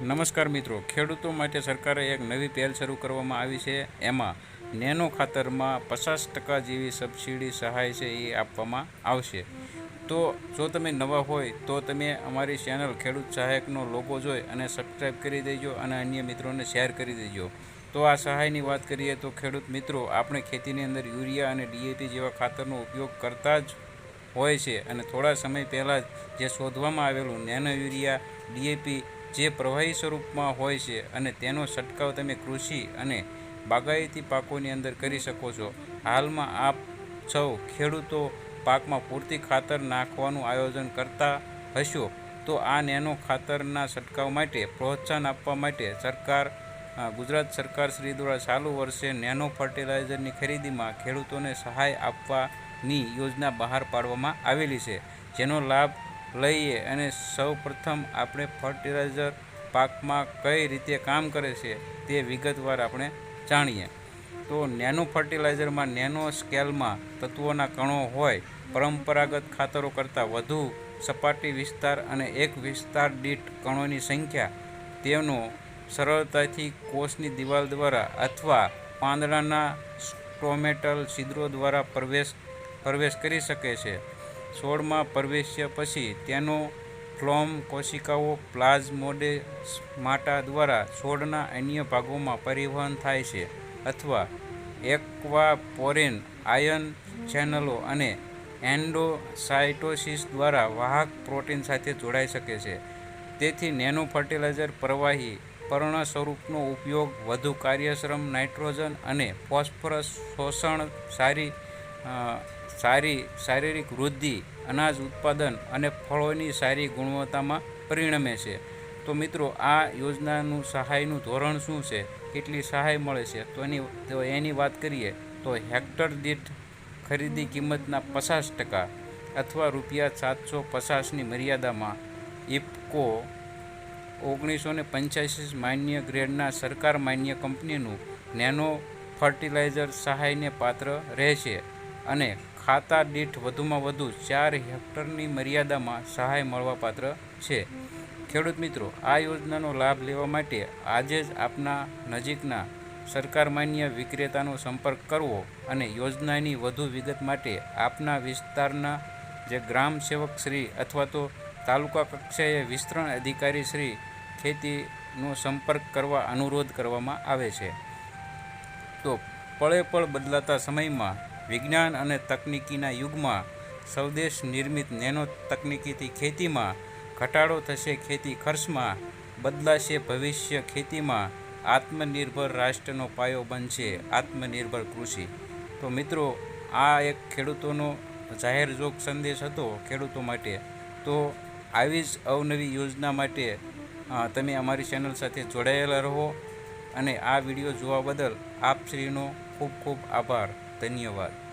નમસ્કાર મિત્રો. ખેડૂતો માટે સરકારે એક નવી પહેલ શરૂ કરવામાં આવી છે. એમાં નેનો ખાતરમાં પચાસ ટકા જેવી સબસિડી સહાય છે એ આપવામાં આવશે. તો જો તમે નવા હોય તો તમે અમારી ચેનલ ખેડૂત સહાયકનો લોગો જોઈ અને સબસ્ક્રાઈબ કરી દેજો અને અન્ય મિત્રોને શેર કરી દેજો. તો આ સહાયની વાત કરીએ તો ખેડૂત મિત્રો, આપણે ખેતીની અંદર યુરિયા અને ડીએપી જેવા ખાતરનો ઉપયોગ કરતા જ હોય છે અને થોડા સમય પહેલાં જ શોધવામાં આવેલું નેનો યુરિયા ડીએપી જે પ્રવાહી સ્વરૂપમાં હોય છે અને તેનો છંટકાવ તમે કૃષિ અને બાગાયતી પાકોની અંદર કરી શકો છો. હાલમાં આપ સૌ ખેડૂતો પાકમાં પૂરતી ખાતર નાખવાનું આયોજન કરતા હશો, તો આ નેનો ખાતરના છંટકાવ માટે પ્રોત્સાહન આપવા માટે સરકાર ગુજરાત સરકાર શ્રી દ્વારા ચાલુ વર્ષે નેનો ફર્ટિલાઇઝરની ખરીદીમાં ખેડૂતોને સહાય આપવાની યોજના બહાર પાડવામાં આવેલી છે, જેનો લાભ લઈએ અને સૌ પ્રથમ આપણે ફર્ટિલાઇઝર પાકમાં કઈ રીતે કામ કરે છે તે વિગતવાર આપણે જાણીએ. તો નેનો ફર્ટિલાઇઝરમાં નેનો સ્કેલમાં તત્વોના કણો હોય, પરંપરાગત ખાતરો કરતાં વધુ સપાટી વિસ્તાર અને એક વિસ્તાર દીઠ કણોની સંખ્યા, તેનો સરળતાથી કોષની દિવાલ દ્વારા અથવા પાંદડાના સ્ટોમેટલ છિદ્રો દ્વારા પ્રવેશ પ્રવેશ કરી શકે છે. છોડમાં પ્રવેશ્યા પછી તેનો ફ્લોમ કોશિકાઓ પ્લાઝમોડે માટા દ્વારા છોડના અન્ય ભાગોમાં પરિવહન થાય છે અથવા એક્વાપોરેન આયન ચેનલો અને એન્ડોસાઇટોસિસ દ્વારા વાહક પ્રોટીન સાથે જોડાઈ શકે છે. તેથી નેનો ફર્ટિલાઇઝર પ્રવાહી પર્ણ સ્વરૂપનો ઉપયોગ વધુ કાર્યશ્રમ નાઇટ્રોજન અને ફોસ્ફરસ શોષણ સારી સારી શારીરિક વૃદ્ધિ, અનાજ ઉત્પાદન અને ફળોની સારી ગુણવત્તામાં પરિણમે છે. તો મિત્રો, આ યોજનાનું સહાયનું ધોરણ શું છે? કેટલી સહાય મળે છે? તો એની તો એની વાત કરીએ, તો હેક્ટર દીઠ ખરીદી કિંમતના પચાસ ટકા અથવા રૂપિયા સાતસો પચાસની મર્યાદામાં ઇફકો ઓગણીસો ને પંચ્યાસી માન્ય ગ્રેડના સરકાર માન્ય કંપનીનું નેનો ફર્ટિલાઇઝર સહાયને પાત્ર રહેશે. અને ખાતા દીઠ વધુમાં વધુ ચાર હેક્ટરની મર્યાદામાં સહાય મળવાપાત્ર છે. ખેડૂત મિત્રો, આ યોજનાનો લાભ લેવા માટે આજે જ આપના નજીકના સરકાર માન્ય વિક્રેતાનો સંપર્ક કરવો અને યોજનાની વધુ વિગત માટે આપના વિસ્તારના જે ગ્રામ સેવક શ્રી અથવા તો તાલુકા કક્ષાએ વિસ્તરણ અધિકારી શ્રી ખેતીનો સંપર્ક કરવા અનુરોધ કરવામાં આવે છે. તો પળે પળ બદલાતા સમયમાં વિજ્ઞાન અને તકનિકીના યુગમાં સ્વદેશ નિર્મિત નેનો તકનીકીથી ખેતીમાં ઘટાડો થશે. ખેતી ખર્ચમાં બદલાશે. ભવિષ્ય ખેતીમાં આત્મનિર્ભર રાષ્ટ્રનો પાયો બનશે. આત્મનિર્ભર કૃષિ. તો મિત્રો, આ એક ખેડૂતોનો જાહેર જોગ સંદેશ હતો ખેડૂતો માટે. તો આવી જ અવનવી યોજના માટે તમે અમારી ચેનલ સાથે જોડાયેલા રહો અને આ વીડિયો જોવા બદલ આપશ્રીનો ખૂબ ખૂબ આભાર. ધન્યવાદ.